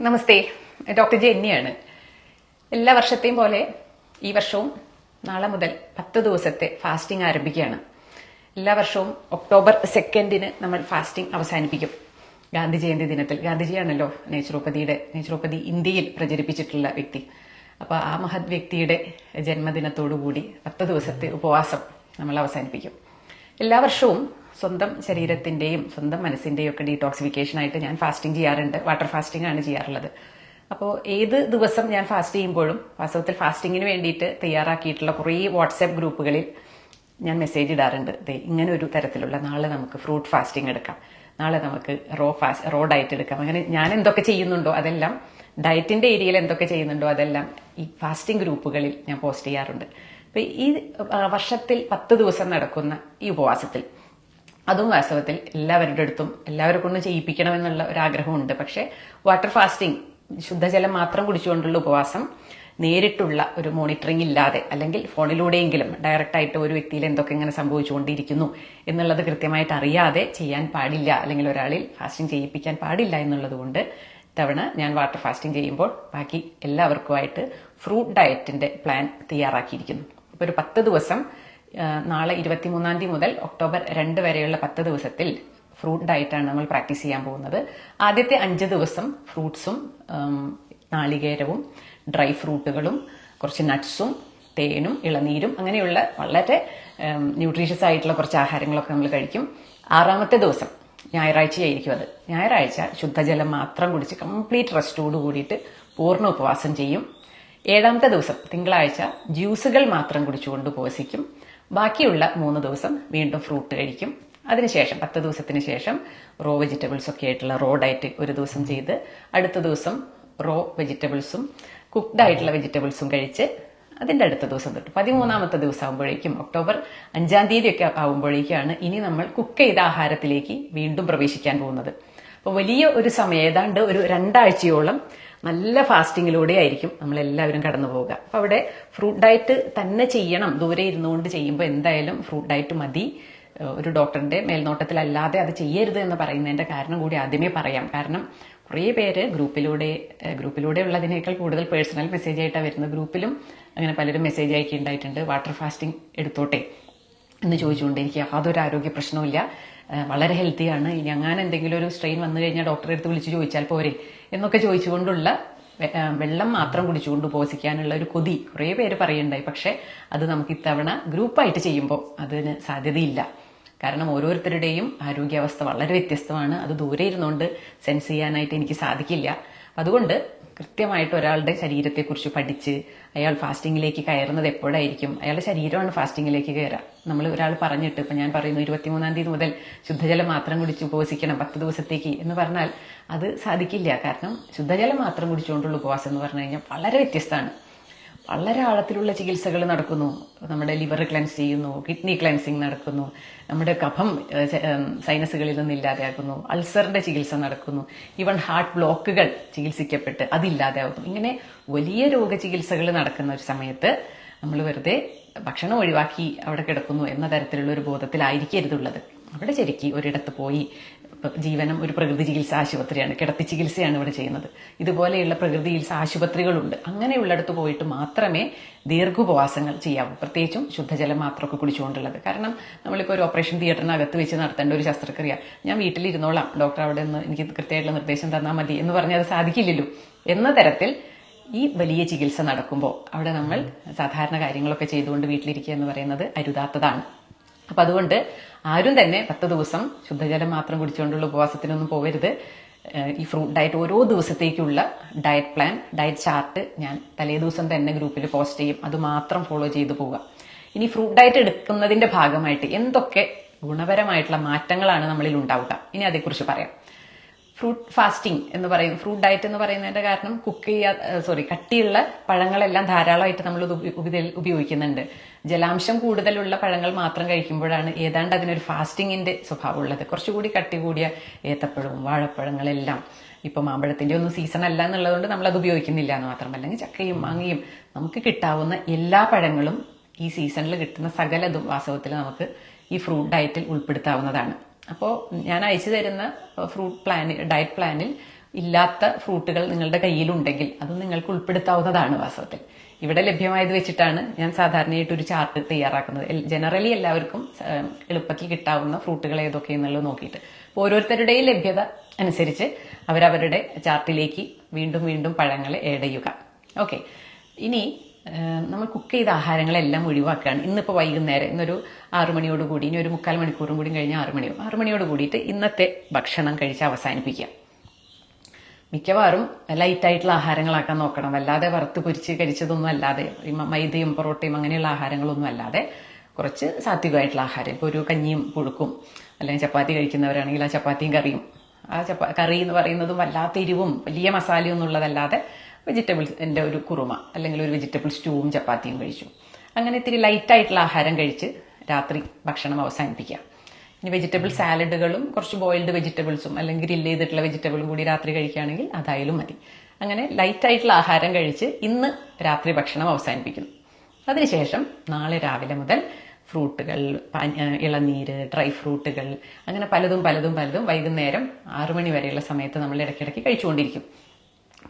നമസ്തേ. Doctor ജെന്നിയാണ് എല്ലാ വർഷത്തെയും പോലെ ഈ വർഷവും നാളെ മുതൽ പത്ത് ദിവസത്തെ ഫാസ്റ്റിംഗ് ആരംഭിക്കുകയാണ്. എല്ലാ വർഷവും ഒക്ടോബർ സെക്കൻഡിന് നമ്മൾ ഫാസ്റ്റിംഗ് അവസാനിപ്പിക്കും. ഗാന്ധി ജയന്തി ദിനത്തിൽ. ഗാന്ധിജിയാണല്ലോ നേച്ചുറോപ്പതിയുടെ നേച്ചുറോപ്പതി ഇന്ത്യയിൽ പ്രചരിപ്പിച്ചിട്ടുള്ള വ്യക്തി. അപ്പോൾ ആ മഹത് വ്യക്തിയുടെ ജന്മദിനത്തോടുകൂടി പത്ത് ദിവസത്തെ ഉപവാസം നമ്മൾ അവസാനിപ്പിക്കും. എല്ലാ വർഷവും സ്വന്തം ശരീരത്തിന്റെയും സ്വന്തം മനസ്സിന്റെയും ഒക്കെ ഡീടോക്സിഫിക്കേഷൻ ആയിട്ട് ഞാൻ ഫാസ്റ്റിംഗ് ചെയ്യാറുണ്ട്. വാട്ടർ ഫാസ്റ്റിംഗ് ആണ് ചെയ്യാറുള്ളത്. അപ്പോൾ ഏത് ദിവസം ഞാൻ ഫാസ്റ്റ് ചെയ്യുമ്പോഴും വാസ്തവത്തിൽ ഫാസ്റ്റിങ്ങിന് വേണ്ടിയിട്ട് തയ്യാറാക്കിയിട്ടുള്ള കുറേ വാട്സാപ്പ് ഗ്രൂപ്പുകളിൽ ഞാൻ മെസ്സേജ് ഇടാറുണ്ട്. ഇങ്ങനെ ഒരു തരത്തിലുള്ള നാളെ നമുക്ക് ഫ്രൂട്ട് ഫാസ്റ്റിംഗ് എടുക്കാം. നാളെ നമുക്ക് റോ ഫാസ്റ്റ് റോ ഡയറ്റ് എടുക്കാം. അങ്ങനെ ഞാൻ എന്തൊക്കെ ചെയ്യുന്നുണ്ടോ അതെല്ലാം ഡയറ്റിന്റെ ഏരിയയിൽ എന്തൊക്കെ ചെയ്യുന്നുണ്ടോ അതെല്ലാം ഈ ഫാസ്റ്റിംഗ് ഗ്രൂപ്പുകളിൽ ഞാൻ പോസ്റ്റ് ചെയ്യാറുണ്ട്. അപ്പൊ ഈ വർഷത്തിൽ പത്ത് ദിവസം നടക്കുന്ന ഈ ഉപവാസത്തിൽ അതും വാസ്തവത്തിൽ എല്ലാവരുടെ അടുത്തും എല്ലാവരെ കൊണ്ടും ചെയ്യിപ്പിക്കണമെന്നുള്ള ഒരു ആഗ്രഹമുണ്ട് പക്ഷേ വാട്ടർ ഫാസ്റ്റിംഗ് ശുദ്ധജലം മാത്രം കുടിച്ചുകൊണ്ടുള്ള ഉപവാസം നേരിട്ടുള്ള ഒരു മോണിറ്ററിംഗ് ഇല്ലാതെ അല്ലെങ്കിൽ ഫോണിലൂടെയെങ്കിലും ഡയറക്റ്റായിട്ട് ഒരു വ്യക്തിയിൽ എന്തൊക്കെ ഇങ്ങനെ സംഭവിച്ചുകൊണ്ടിരിക്കുന്നു എന്നുള്ളത് കൃത്യമായിട്ട് അറിയാതെ ചെയ്യാൻ പാടില്ല അല്ലെങ്കിൽ ഒരാളിൽ ഫാസ്റ്റിംഗ് ചെയ്യിപ്പിക്കാൻ പാടില്ല എന്നുള്ളതുകൊണ്ട് തവണ ഞാൻ വാട്ടർ ഫാസ്റ്റിംഗ് ചെയ്യുമ്പോൾ ബാക്കി എല്ലാവർക്കുമായിട്ട് ഫ്രൂട്ട് ഡയറ്റിന്റെ പ്ലാൻ തയ്യാറാക്കിയിരിക്കുന്നു. അപ്പോൾ ഒരു പത്ത് ദിവസം നാളെ ഇരുപത്തിമൂന്നാം തീയതി മുതൽ ഒക്ടോബർ രണ്ട് വരെയുള്ള പത്ത് ദിവസത്തിൽ ഫ്രൂട്ട് ഡയറ്റാണ് നമ്മൾ പ്രാക്ടീസ് ചെയ്യാൻ പോകുന്നത്. ആദ്യത്തെ അഞ്ച് ദിവസം ഫ്രൂട്ട്സും നാളികേരവും ഡ്രൈ ഫ്രൂട്ടുകളും കുറച്ച് നട്ട്സും തേനും ഇളനീരും അങ്ങനെയുള്ള വളരെ ന്യൂട്രീഷ്യസ് ആയിട്ടുള്ള കുറച്ച് ആഹാരങ്ങളൊക്കെ നമ്മൾ കഴിക്കും. ആറാമത്തെ ദിവസം ഞായറാഴ്ചയായിരിക്കും അത്. ഞായറാഴ്ച ശുദ്ധജലം മാത്രം കുടിച്ച് കംപ്ലീറ്റ് റെസ്റ്റോട് കൂടിയിട്ട് പൂർണ ഉപവാസം ചെയ്യും. ഏഴാമത്തെ ദിവസം തിങ്കളാഴ്ച ജ്യൂസുകൾ മാത്രം കുടിച്ചുകൊണ്ട് ഉപവസിക്കും. ബാക്കിയുള്ള മൂന്ന് ദിവസം വീണ്ടും ഫ്രൂട്ട് കഴിക്കും. അതിനുശേഷം പത്ത് ദിവസത്തിന് ശേഷം റോ വെജിറ്റബിൾസ് ഒക്കെ ആയിട്ടുള്ള റോ ഡയറ്റ് ഒരു ദിവസം ചെയ്ത് അടുത്ത ദിവസം റോ വെജിറ്റബിൾസും കുക്ക്ഡ് ആയിട്ടുള്ള വെജിറ്റബിൾസും കഴിച്ച് അതിന്റെ അടുത്ത ദിവസം തൊട്ട്. പതിമൂന്നാമത്തെ ദിവസം ആകുമ്പോഴേക്കും ഒക്ടോബർ അഞ്ചാം തീയതി ഒക്കെ ആകുമ്പോഴേക്കാണ് ഇനി നമ്മൾ കുക്ക് ചെയ്ത ആഹാരത്തിലേക്ക് വീണ്ടും പ്രവേശിക്കാൻ പോകുന്നത്. അപ്പോൾ വലിയ ഒരു സമയം ഏതാണ്ട് ഒരു രണ്ടാഴ്ചയോളം നല്ല ഫാസ്റ്റിങ്ങിലൂടെ ആയിരിക്കും നമ്മളെല്ലാവരും കടന്നു പോവുക. അപ്പൊ അവിടെ ഫ്രൂട്ട് ഡയറ്റ് തന്നെ ചെയ്യണം. ദൂരെ ഇരുന്നുകൊണ്ട് ചെയ്യുമ്പോൾ എന്തായാലും ഫ്രൂട്ട് ഡയറ്റ് മതി. ഒരു ഡോക്ടറിന്റെ മേൽനോട്ടത്തിലല്ലാതെ അത് ചെയ്യരുത് എന്ന് പറയുന്നതിന്റെ കാരണം കൂടി ആദ്യമേ പറയാം. കാരണം കുറേ പേര് ഗ്രൂപ്പിലൂടെ ഗ്രൂപ്പിലൂടെ ഉള്ളതിനേക്കാൾ കൂടുതൽ പേഴ്സണൽ മെസ്സേജ് ആയിട്ടാണ് വരുന്നത്. ഗ്രൂപ്പിലും അങ്ങനെ പലരും മെസ്സേജ് അയക്കി ഉണ്ടായിട്ടുണ്ട്. വാട്ടർ ഫാസ്റ്റിംഗ് എടുത്തോട്ടെ എന്ന് ചോദിച്ചുകൊണ്ട് എനിക്ക് യാതൊരു ആരോഗ്യ പ്രശ്നവുമില്ല. വളരെ ഹെൽത്തിയാണ് ഇനി അങ്ങനെ എന്തെങ്കിലും ഒരു സ്ട്രെയിൻ വന്നു കഴിഞ്ഞാൽ ഡോക്ടറെ അടുത്ത് വിളിച്ച് ചോദിച്ചാൽ പോരെ. എന്നൊക്കെ ചോദിച്ചുകൊണ്ടുള്ള വെള്ളം മാത്രം കുടിച്ചുകൊണ്ട് പോസിക്കാനുള്ള ഒരു കൊതി കുറേ പേര് പറയുണ്ടായി പക്ഷെ അത് നമുക്ക് ഇത്തവണ ഗ്രൂപ്പായിട്ട് ചെയ്യുമ്പോൾ അതിന് സാധ്യതയില്ല. കാരണം ഓരോരുത്തരുടെയും ആരോഗ്യാവസ്ഥ വളരെ വ്യത്യസ്തമാണ്. അത് ദൂരെ ഇരുന്നുകൊണ്ട് സെൻസ് ചെയ്യാനായിട്ട് എനിക്ക് സാധിക്കില്ല. അതുകൊണ്ട് കൃത്യമായിട്ട് ഒരാളുടെ ശരീരത്തെക്കുറിച്ച് പഠിച്ച് അയാൾ ഫാസ്റ്റിങ്ങിലേക്ക് കയറുന്നത് എപ്പോഴായിരിക്കും? അയാളുടെ ശരീരമാണ് ഫാസ്റ്റിങ്ങിലേക്ക് കയറുക. നമ്മൾ ഒരാൾ പറഞ്ഞിട്ട് ഇപ്പം ഞാൻ പറയുന്നു ഇരുപത്തിമൂന്നാം തീയതി മുതൽ ശുദ്ധജലം മാത്രം കുടിച്ച് ഉപവസിക്കണം പത്ത് ദിവസത്തേക്ക് എന്ന് പറഞ്ഞാൽ അത് സാധിക്കില്ല. കാരണം ശുദ്ധജലം മാത്രം കുടിച്ചുകൊണ്ടുള്ള ഉപവാസം എന്ന് പറഞ്ഞു കഴിഞ്ഞാൽ വളരെ വ്യത്യസ്തമാണ്. വളരെ ആഴത്തിലുള്ള ചികിത്സകൾ നടക്കുന്നു. നമ്മുടെ ലിവർ ക്ലെൻസ് ചെയ്യുന്നു കിഡ്നി ക്ലെൻസിങ് നടക്കുന്നു നമ്മുടെ കഫം സൈനസുകളിൽ നിന്ന് ഇല്ലാതെയാക്കുന്നു അൾസറിന്റെ ചികിത്സ നടക്കുന്നു ഈവൻ ഹാർട്ട് ബ്ലോക്കുകൾ ചികിത്സിക്കപ്പെട്ട് അതില്ലാതെയാകുന്നു ഇങ്ങനെ വലിയ രോഗചികിത്സകൾ നടക്കുന്ന ഒരു സമയത്ത് നമ്മൾ വെറുതെ ഭക്ഷണം ഒഴിവാക്കി അവിടെ കിടക്കുന്നു എന്ന തരത്തിലുള്ള ഒരു ബോധത്തിലായിരിക്കരുതുള്ളത്. അവിടെ ശരിക്ക് ഒരിടത്ത് പോയി ജീവനം ഒരു പ്രകൃതി ചികിത്സ ആശുപത്രിയാണ് കിടത്തി ചികിത്സയാണ് ഇവിടെ ചെയ്യുന്നത്. ഇതുപോലെയുള്ള പ്രകൃതി ചികിത്സ ആശുപത്രികളുണ്ട്. അങ്ങനെയുള്ളിടത്ത് പോയിട്ട് മാത്രമേ ദീർഘോപവാസങ്ങൾ ചെയ്യാവൂ. പ്രത്യേകിച്ചും ശുദ്ധജലം മാത്രമൊക്കെ കുടിച്ചുകൊണ്ടുള്ളത്. കാരണം നമ്മളിപ്പോൾ ഒരു ഓപ്പറേഷൻ തിയേറ്ററിനകത്ത് വെച്ച് നടത്തേണ്ട ഒരു ശസ്ത്രക്രിയ. ഞാൻ വീട്ടിലിരുന്നോളാം. ഡോക്ടർ അവിടെ നിന്ന് എനിക്ക് കൃത്യമായിട്ടുള്ള നിർദ്ദേശം തന്നാൽ മതി എന്ന് പറഞ്ഞാൽ അത് സാധിക്കില്ലല്ലോ. എന്ന തരത്തിൽ ഈ വലിയ ചികിത്സ നടക്കുമ്പോൾ അവിടെ നമ്മൾ സാധാരണ കാര്യങ്ങളൊക്കെ ചെയ്തുകൊണ്ട് വീട്ടിലിരിക്കുക എന്ന് പറയുന്നത് അരുതാത്തതാണ്. അപ്പൊ അതുകൊണ്ട് ആരും തന്നെ പത്ത് ദിവസം ശുദ്ധജലം മാത്രം കുടിച്ചുകൊണ്ടുള്ള ഉപവാസത്തിനൊന്നും പോകരുത്. ഈ ഫ്രൂട്ട് ഡയറ്റ് ഓരോ ദിവസത്തേക്കുള്ള ഡയറ്റ് പ്ലാൻ ഡയറ്റ് ചാർട്ട് ഞാൻ തലേ ദിവസം തന്നെ ഗ്രൂപ്പിൽ പോസ്റ്റ് ചെയ്യും. അത് മാത്രം ഫോളോ ചെയ്തു പോവുക. ഇനി ഫ്രൂട്ട് ഡയറ്റ് എടുക്കുന്നതിന്റെ ഭാഗമായിട്ട് എന്തൊക്കെ ഗുണപരമായിട്ടുള്ള മാറ്റങ്ങളാണ് നമ്മളിൽ ഉണ്ടാവുക? ഇനി അതേക്കുറിച്ച് പറയാം. ഫ്രൂട്ട് ഫാസ്റ്റിംഗ് എന്ന് പറയും. ഫ്രൂട്ട് ഡയറ്റ് എന്ന് പറയുന്നതിന്റെ കാരണം കുക്ക് ചെയ്യാ സോറി കട്ടിയുള്ള പഴങ്ങളെല്ലാം ധാരാളമായിട്ട് നമ്മൾ ഉപയോഗിക്കുന്നുണ്ട്. ജലാംശം കൂടുതലുള്ള പഴങ്ങൾ മാത്രം കഴിക്കുമ്പോഴാണ് ഏതാണ്ട് അതിനൊരു ഫാസ്റ്റിങ്ങിന്റെ സ്വഭാവം ഉള്ളത്. കുറച്ചുകൂടി കട്ടി കൂടിയ ഏത്തപ്പഴവും വാഴപ്പഴങ്ങളെല്ലാം. ഇപ്പൊ മാമ്പഴത്തിന്റെ ഒന്നും സീസൺ അല്ല എന്നുള്ളതുകൊണ്ട് നമ്മൾ അത് ഉപയോഗിക്കുന്നില്ല എന്ന് മാത്രമല്ല. അല്ലെങ്കിൽ ചക്കയും മാങ്ങയും നമുക്ക് കിട്ടാവുന്ന എല്ലാ പഴങ്ങളും ഈ സീസണിൽ കിട്ടുന്ന സകലതും വാസ്തവത്തിൽ നമുക്ക് ഈ ഫ്രൂട്ട് ഡയറ്റിൽ ഉൾപ്പെടുത്താവുന്നതാണ്. അപ്പോൾ ഞാൻ അയച്ചു തരുന്ന ഫ്രൂട്ട് പ്ലാൻ ഡയറ്റ് പ്ലാനിൽ ഇല്ലാത്ത ഫ്രൂട്ടുകൾ നിങ്ങളുടെ കയ്യിലുണ്ടെങ്കിൽ അത് നിങ്ങൾക്ക് ഉൾപ്പെടുത്താവുന്നതാണ് വാസ്തവത്തിൽ. ഇവിടെ ലഭ്യമായത് വെച്ചിട്ടാണ് ഞാൻ സാധാരണയായിട്ട് ഒരു ചാർട്ട് തയ്യാറാക്കുന്നത്. ജനറലി എല്ലാവർക്കും എളുപ്പത്തിൽ കിട്ടാവുന്ന ഫ്രൂട്ടുകൾ ഏതൊക്കെ എന്നുള്ളത് നോക്കിയിട്ട്. ഓരോരുത്തരുടെയും ലഭ്യത അനുസരിച്ച് അവരവരുടെ ചാർട്ടിലേക്ക് വീണ്ടും വീണ്ടും പഴങ്ങൾ ഏടയുക ഓക്കെ. ഇനി നമ്മൾ കുക്ക് ചെയ്ത ആഹാരങ്ങളെല്ലാം ഒഴിവാക്കുകയാണ്. ഇന്നിപ്പോൾ വൈകുന്നേരം ഇന്നൊരു ആറു മണിയോട് കൂടി ഇനി ഒരു മുക്കാൽ മണിക്കൂറും കൂടി കഴിഞ്ഞാൽ ആറു മണിയോ ആറു മണിയോട് കൂടിയിട്ട് ഇന്നത്തെ ഭക്ഷണം കഴിച്ച് അവസാനിപ്പിക്കുക. മിക്കവാറും ലൈറ്റായിട്ടുള്ള ആഹാരങ്ങളാക്കാൻ നോക്കണം. അല്ലാതെ വറുത്ത് പൊരിച്ച് കഴിച്ചതൊന്നും അല്ലാതെ മൈദയും പൊറോട്ടയും അങ്ങനെയുള്ള ആഹാരങ്ങളൊന്നും അല്ലാതെ കുറച്ച് സാത്വികമായിട്ടുള്ള ആഹാരം. ഇപ്പോൾ ഒരു കഞ്ഞിയും പുഴുക്കും അല്ലെങ്കിൽ ചപ്പാത്തി കഴിക്കുന്നവരാണെങ്കിൽ ആ ചപ്പാത്തിയും കറിയും. ആ ചപ്പാ കറി എന്ന് പറയുന്നതും വല്ലാത്ത എരിവും വലിയ മസാലയൊന്നും ഉള്ളതല്ലാതെ വെജിറ്റബിൾസിന്റെ ഒരു കുറുമ അല്ലെങ്കിൽ ഒരു വെജിറ്റബിൾ സ്റ്റൂവും ചപ്പാത്തിയും കഴിച്ചു. അങ്ങനെ ഇത്തിരി ലൈറ്റായിട്ടുള്ള ആഹാരം കഴിച്ച് രാത്രി ഭക്ഷണം അവസാനിപ്പിക്കുക ഇനി വെജിറ്റബിൾ സാലഡുകളും കുറച്ച് ബോയിൽഡ് വെജിറ്റബിൾസും അല്ലെങ്കിൽ ഗ്രില്ല് ചെയ്തിട്ടുള്ള വെജിറ്റബിളും കൂടി രാത്രി കഴിക്കുകയാണെങ്കിൽ അതായാലും മതി. അങ്ങനെ ലൈറ്റായിട്ടുള്ള ആഹാരം കഴിച്ച് ഇന്ന് രാത്രി ഭക്ഷണം അവസാനിപ്പിക്കുന്നു. അതിനുശേഷം നാളെ രാവിലെ മുതൽ ഫ്രൂട്ടുകൾ ഇളനീര് ഡ്രൈ ഫ്രൂട്ടുകൾ അങ്ങനെ പലതും പലതും പലതും വൈകുന്നേരം ആറു മണി വരെയുള്ള സമയത്ത് നമ്മൾ ഇടയ്ക്കിടയ്ക്ക് കഴിച്ചുകൊണ്ടിരിക്കും.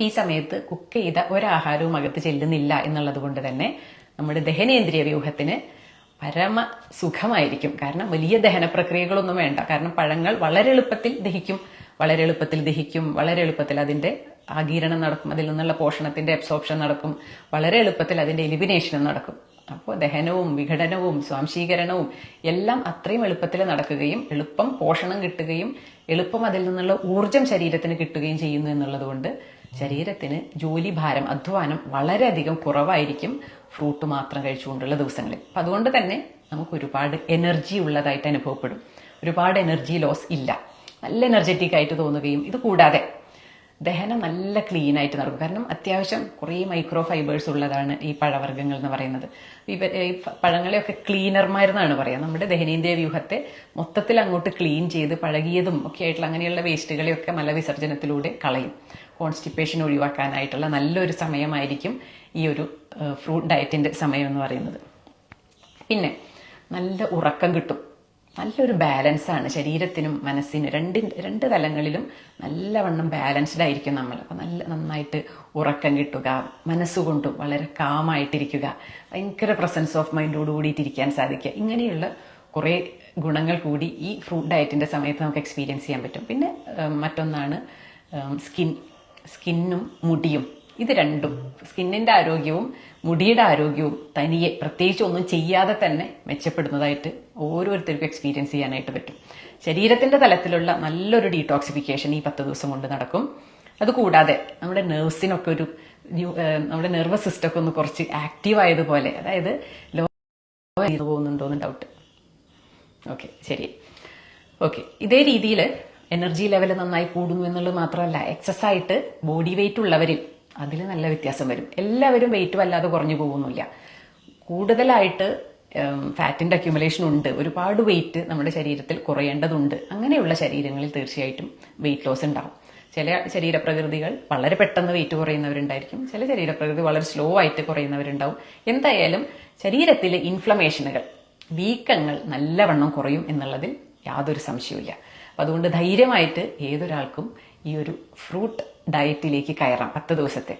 ഈ സമയത്ത് കുക്ക് ചെയ്ത ഒരാഹാരവും അകത്ത് ചെല്ലുന്നില്ല എന്നുള്ളത് കൊണ്ട് തന്നെ നമ്മുടെ ദഹനേന്ദ്രിയ വ്യൂഹത്തിന് പരമ സുഖമായിരിക്കും. കാരണം വലിയ ദഹന പ്രക്രിയകളൊന്നും വേണ്ട. കാരണം പഴങ്ങൾ വളരെ എളുപ്പത്തിൽ ദഹിക്കും വളരെ എളുപ്പത്തിൽ ദഹിക്കും വളരെ എളുപ്പത്തിൽ അതിന്റെ ആകീരണം നടക്കും അതിൽ നിന്നുള്ള പോഷണത്തിന്റെ അബ്സോർപ്ഷൻ നടക്കും വളരെ എളുപ്പത്തിൽ അതിന്റെ എലിമിനേഷനും നടക്കും. അപ്പോൾ ദഹനവും വിഘടനവും സ്വാംശീകരണവും എല്ലാം അത്രയും എളുപ്പത്തിൽ നടക്കുകയും എളുപ്പം പോഷണം കിട്ടുകയും എളുപ്പം അതിൽ നിന്നുള്ള ഊർജം ശരീരത്തിന് കിട്ടുകയും ചെയ്യുന്നു എന്നുള്ളത് കൊണ്ട് ശരീരത്തിന് ജോലി ഭാരം അധ്വാനം വളരെയധികം കുറവായിരിക്കും ഫ്രൂട്ട് മാത്രം കഴിച്ചുകൊണ്ടുള്ള ദിവസങ്ങളിൽ. അപ്പം അതുകൊണ്ട് തന്നെ നമുക്ക് ഒരുപാട് എനർജി ഉള്ളതായിട്ട് അനുഭവപ്പെടും. ഒരുപാട് എനർജി ലോസ് ഇല്ല. നല്ല എനർജറ്റിക് ആയിട്ട് തോന്നുകയും ഇത് കൂടാതെ ദഹനം നല്ല ക്ലീൻ ആയിട്ട് നടക്കും. കാരണം അത്യാവശ്യം കുറേ മൈക്രോ ഫൈബേഴ്സ് ഉള്ളതാണ് ഈ പഴവർഗങ്ങൾ എന്ന് പറയുന്നത്. ഇവ ഈ പഴങ്ങളെയൊക്കെ ക്ലീനർമാരെന്നാണ് പറയുക. നമ്മുടെ ദഹനേന്ദ്രിയ വ്യൂഹത്തെ മൊത്തത്തിൽ അങ്ങോട്ട് ക്ലീൻ ചെയ്ത് പഴകിയതും ഒക്കെ ആയിട്ടുള്ള അങ്ങനെയുള്ള വേസ്റ്റുകളെയൊക്കെ മലവിസർജനത്തിലൂടെ കളയും. കോൺസ്റ്റിപ്പേഷൻ ഒഴിവാക്കാനായിട്ടുള്ള നല്ലൊരു സമയമായിരിക്കും ഈ ഒരു ഫ്രൂട്ട് ഡയറ്റിന്റെ സമയം എന്ന് പറയുന്നത്. പിന്നെ നല്ല ഉറക്കം കിട്ടും. നല്ലൊരു ബാലൻസാണ് ശരീരത്തിനും മനസ്സിനും രണ്ട് രണ്ട് തലങ്ങളിലും നല്ലവണ്ണം ബാലൻസ്ഡ് ആയിരിക്കും നമ്മൾ. അപ്പം നല്ല നന്നായിട്ട് ഉറക്കം കിട്ടുക മനസ്സുകൊണ്ടും വളരെ കാമായിട്ടിരിക്കുക ഭയങ്കര പ്രസൻസ് ഓഫ് മൈൻഡോട് കൂടിയിട്ടിരിക്കാൻ സാധിക്കുക. ഇങ്ങനെയുള്ള കുറേ ഗുണങ്ങൾ കൂടി ഈ ഫ്രൂട്ട് ഡയറ്റിന്റെ സമയത്ത് നമുക്ക് എക്സ്പീരിയൻസ് ചെയ്യാൻ പറ്റും. പിന്നെ മറ്റൊന്നാണ് സ്കിൻ സ്കിന്നും മുടിയും. ഇത് രണ്ടും. സ്കിന്നിന്റെ ആരോഗ്യവും മുടിയുടെ ആരോഗ്യവും തനിയെ പ്രത്യേകിച്ച് ഒന്നും ചെയ്യാതെ തന്നെ മെച്ചപ്പെടുന്നതായിട്ട് ഓരോരുത്തർക്കും എക്സ്പീരിയൻസ് ചെയ്യാനായിട്ട് പറ്റും. ശരീരത്തിന്റെ തലത്തിലുള്ള നല്ലൊരു ഡീടോക്സിഫിക്കേഷൻ ഈ പത്ത് ദിവസം കൊണ്ട് നടക്കും. അതുകൂടാതെ നമ്മുടെ നെർവ്സിനൊക്കെ ഒരു നമ്മുടെ നെർവസ് സിസ്റ്റം ഒക്കെ ഒന്ന് കുറച്ച് ആക്റ്റീവ് ആയതുപോലെ അതായത് ലോ പോകുന്നുണ്ടോ എന്ന് ഡൗട്ട് ഓക്കെ ശരി. ഓക്കെ ഇതേ രീതിയിൽ എനർജി ലെവൽ നന്നായി കൂടുന്നു എന്നുള്ളത് മാത്രമല്ല എക്സസ് ആയിട്ട് ബോഡി വെയിറ്റ് ഉള്ളവരിൽ അതിൽ നല്ല വ്യത്യാസം വരും. എല്ലാവരും വെയിറ്റ് വല്ലാതെ കുറഞ്ഞു പോകുന്നില്ല. കൂടുതലായിട്ട് ഫാറ്റിന്റെ അക്യുമുലേഷൻ ഉണ്ട്. ഒരുപാട് വെയിറ്റ് നമ്മുടെ ശരീരത്തിൽ കുറയേണ്ടതുണ്ട്. അങ്ങനെയുള്ള ശരീരങ്ങളിൽ തീർച്ചയായിട്ടും വെയിറ്റ് ലോസ് ഉണ്ടാവും. ചില ശരീരപ്രകൃതികൾ വളരെ പെട്ടെന്ന് വെയിറ്റ് കുറയുന്നവരുണ്ടായിരിക്കും. ചില ശരീരപ്രകൃതി വളരെ സ്ലോ ആയിട്ട് കുറയുന്നവരുണ്ടാവും. എന്തായാലും ശരീരത്തിലെ ഇൻഫ്ലമേഷനുകൾ വീക്കങ്ങൾ നല്ലവണ്ണം കുറയും എന്നുള്ളതിൽ യാതൊരു സംശയവുമില്ല. അപ്പൊ അതുകൊണ്ട് ധൈര്യമായിട്ട് ഏതൊരാൾക്കും ഈ ഒരു ഫ്രൂട്ട് ഡയറ്റിലേക്ക് കയറാം പത്ത് ദിവസത്തെ.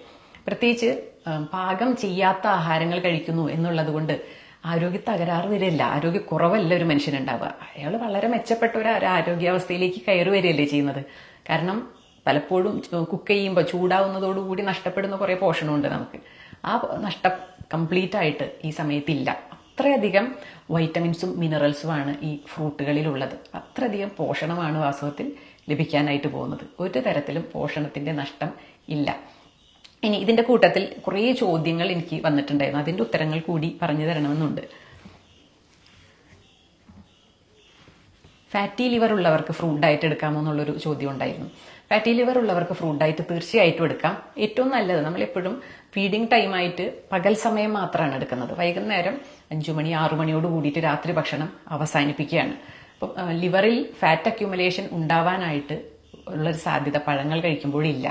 പ്രത്യേകിച്ച് പാകം ചെയ്യാത്ത ആഹാരങ്ങൾ കഴിക്കുന്നു എന്നുള്ളത് കൊണ്ട് ആരോഗ്യ തകരാറ് വരില്ല. ആരോഗ്യ കുറവല്ല ഒരു മനുഷ്യനുണ്ടാവുക. അയാൾ വളരെ മെച്ചപ്പെട്ട ഒരു ആരോഗ്യാവസ്ഥയിലേക്ക് കയറി വരികയല്ലേ ചെയ്യുന്നത്. കാരണം പലപ്പോഴും കുക്ക് ചെയ്യുമ്പോൾ ചൂടാവുന്നതോടുകൂടി നഷ്ടപ്പെടുന്ന കുറേ പോഷണമുണ്ട് നമുക്ക്. ആ നഷ്ടം കംപ്ലീറ്റ് ആയിട്ട് ഈ സമയത്തില്ല. അത്രയധികം വൈറ്റമിൻസും മിനറൽസുമാണ് ഈ ഫ്രൂട്ടുകളിലുള്ളത്. അത്രയധികം പോഷണമാണ് വാസ്തവത്തിൽ ലഭിക്കാനായിട്ട് പോകുന്നത്. ഒരു തരത്തിലും പോഷണത്തിന്റെ നഷ്ടം ഇല്ല. ഇനി ഇതിന്റെ കൂട്ടത്തിൽ കുറേ ചോദ്യങ്ങൾ എനിക്ക് വന്നിട്ടുണ്ടായിരുന്നു. അതിന്റെ ഉത്തരങ്ങൾ കൂടി പറഞ്ഞു തരണമെന്നുണ്ട്. ഫാറ്റി ലിവർ ഉള്ളവർക്ക് ഫ്രൂട്ട് ഡയറ്റ് എടുക്കാമോ എന്നുള്ളൊരു ചോദ്യം ഉണ്ടായിരുന്നു. ഫാറ്റി ലിവർ ഉള്ളവർക്ക് ഫ്രൂട്ട് ഡയറ്റ് തീർച്ചയായിട്ടും എടുക്കാം. ഏറ്റവും നല്ലത് നമ്മൾ എപ്പോഴും ഫീഡിംഗ് ടൈമായിട്ട് പകൽ സമയം മാത്രമാണ് എടുക്കുന്നത്. വൈകുന്നേരം അഞ്ചു മണി ആറു മണിയോട് കൂടിയിട്ട് രാത്രി ഭക്ഷണം അവസാനിപ്പിക്കുകയാണ്. അപ്പം ലിവറിൽ ഫാറ്റ് അക്യുമുലേഷൻ ഉണ്ടാവാനായിട്ട് ഉള്ളൊരു സാധ്യത പഴങ്ങൾ കഴിക്കുമ്പോഴില്ല.